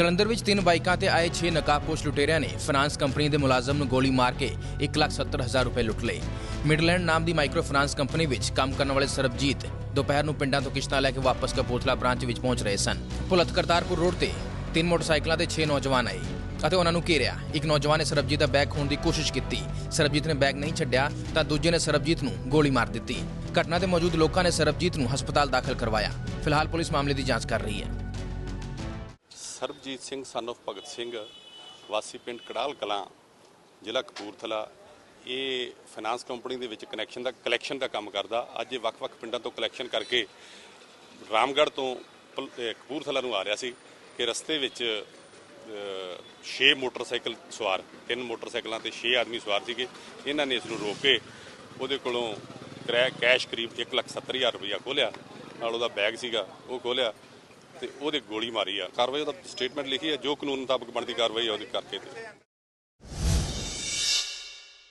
ਜਲੰਧਰ ਵਿੱਚ ਤਿੰਨ ਬਾਈਕਾਂ ਤੇ ਆਏ 6 ਨਕਾਬਪੋਸ਼ ਲੁਟੇਰਿਆਂ ਨੇ ਫਾਈਨਾਂਸ ਕੰਪਨੀ ਦੇ ਮੁਲਾਜ਼ਮ ਨੂੰ ਗੋਲੀ ਮਾਰ ਕੇ 1,70,000 ਰੁਪਏ ਲੁੱਟ ਲਏ। ਮਿਡਲੈਂਡ ਨਾਮ ਦੀ ਮਾਈਕਰੋ ਫਾਈਨਾਂਸ ਕੰਪਨੀ ਵਿੱਚ ਕੰਮ ਕਰਨ ਵਾਲੇ ਸਰਬਜੀਤ ਦੁਪਹਿਰ ਨੂੰ ਪਿੰਡਾਂ ਤੋਂ ਕਿਸ਼ਤਾਂ ਲੈ ਕੇ ਵਾਪਸ ਕਪੂਰਥਲਾ ਬ੍ਰਾਂਚ ਵਿੱਚ ਪਹੁੰਚ ਰਹੇ ਸਨ। ਭੁਲੱਥ ਕਰਤਾਰਪੁਰ ਰੋਡ ਤੇ ਤਿੰਨ ਮੋਟਰਸਾਈਕਲਾਂ ਤੇ 6 ਨੌਜਵਾਨ ਆਏ ਅਤੇ ਉਹਨਾਂ ਨੂੰ ਘੇਰਿਆ। ਇੱਕ ਨੌਜਵਾਨ ਨੇ ਸਰਬਜੀਤ ਦਾ ਬੈਗ ਖੋਣ ਦੀ ਕੋਸ਼ਿਸ਼ ਕੀਤੀ। ਸਰਬਜੀਤ ਨੇ ਬੈਗ ਨਹੀਂ ਛੱਡਿਆ ਤਾਂ ਦੂਜੇ ਨੇ ਸਰਬਜੀਤ ਨੂੰ ਗੋਲੀ ਮਾਰ ਦਿੱਤੀ। ਘਟਨਾ ਤੇ ਮੌਜੂਦ ਲੋਕਾਂ ਨੇ ਸਰਬਜੀਤ ਨੂੰ ਹਸਪਤਾਲ ਦਾਖਲ ਕਰਵਾਇਆ। ਫਿਲਹਾਲ ਪੁਲਿਸ ਮਾਮਲੇ ਦੀ ਜਾਂਚ ਕਰ ਰਹੀ ਹੈ। ਸਰਬਜੀਤ ਸਿੰਘ ਸਨ of ਭਗਤ ਸਿੰਘ ਵਾਸੀ ਪਿੰਡ ਕੜਾਲ ਕਲਾਂ ਜ਼ਿਲ੍ਹਾ ਕਪੂਰਥਲਾ ਇਹ ਫਾਈਨਾਂਸ ਕੰਪਨੀ ਦੇ ਵਿੱਚ ਕਨੈਕਸ਼ਨ ਦਾ ਕਲੈਕਸ਼ਨ ਦਾ ਕੰਮ ਕਰਦਾ। ਅੱਜ ਇਹ ਵੱਖ-ਵੱਖ ਪਿੰਡਾਂ ਤੋਂ ਕਲੈਕਸ਼ਨ ਕਰਕੇ ਰਾਮਗੜ੍ਹ ਤੋਂ ਪਲ- ਕਪੂਰਥਲਾ ਨੂੰ ਆ ਰਿਹਾ ਸੀ ਕਿ ਰਸਤੇ ਵਿੱਚ 6 ਮੋਟਰਸਾਈਕਲ ਸਵਾਰ ਤਿੰਨ ਮੋਟਰਸਾਈਕਲਾਂ ਤੇ 6 ਆਦਮੀ ਸਵਾਰ ਸੀਗੇ। ਇਹਨਾਂ ਨੇ ਇਸ ਨੂੰ ਰੋਕ ਕੇ ਉਹਦੇ ਕੋਲੋਂ ਕਰੈ ਕੈਸ਼ ਕਰੀਬ 1,70,000 ਰੁਪਇਆ ਖੋਲਿਆ ਨਾਲ ਉਹਦਾ ਬੈਗ ਸੀਗਾ ਉਹ ਖੋਲਿਆ ਤੇ ਉਹਦੇ ਗੋਲੀ ਮਾਰੀ ਆ। ਕਾਰਵਾਈ ਉਹਦਾ ਸਟੇਟਮੈਂਟ ਲਿਖੀ ਆ, ਜੋ ਕਾਨੂੰਨ ਮੁਤਾਬਕ ਬਣਦੀ ਕਾਰਵਾਈ ਆ, ਉਹਦੀ ਕਰਕੇ ਤੇ।